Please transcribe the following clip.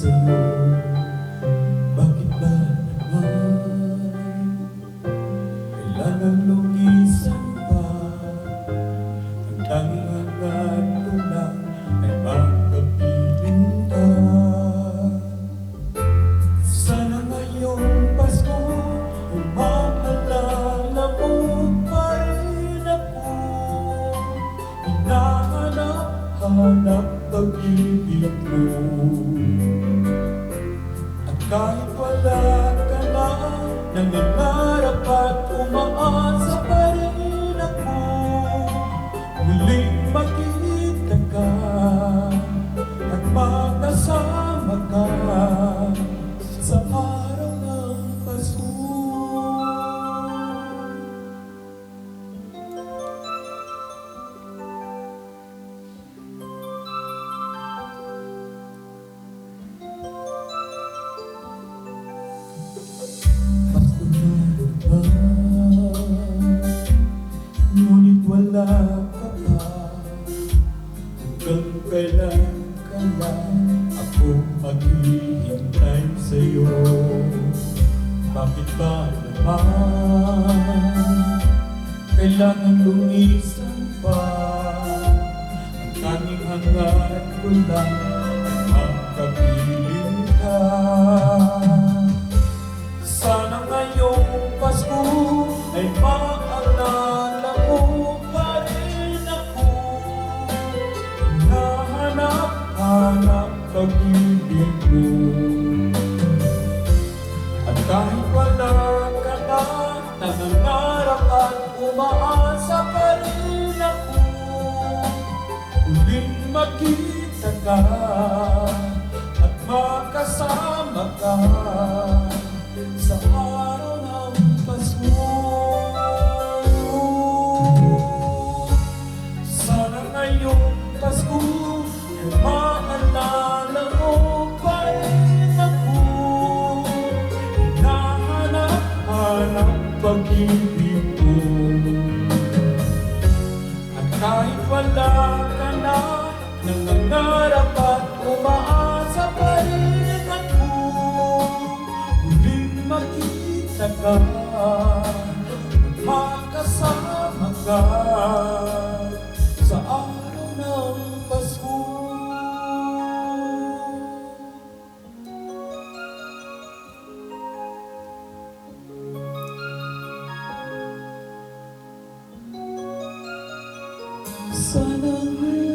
Bakit ba naman? Kailangan lumisan pa. Ang tanging hangad ko lang Ay makapiling ka. Sana ngayong Pasko Ay maalala mo pa rin ako. Hinahanap-hanap pag-ibig mo kahit wala ka na Nangangarap at umaasa Hanggang kailan kaya ako maghihintay sa'yo Bakit ba naman Kailangan lumisan pa Ang tanging hangad ko lang Ang makapiling ka sana ngayong Pasko ay maalala pag-ibig mo. At kahit wala ka na Nangangarap at umaasa pa rin ako. Uling makita ka At makasama ka pag-ibig At kahit wala ka na Nangangarap at umaasa pa rin ako Muling makita ka Sana ngayon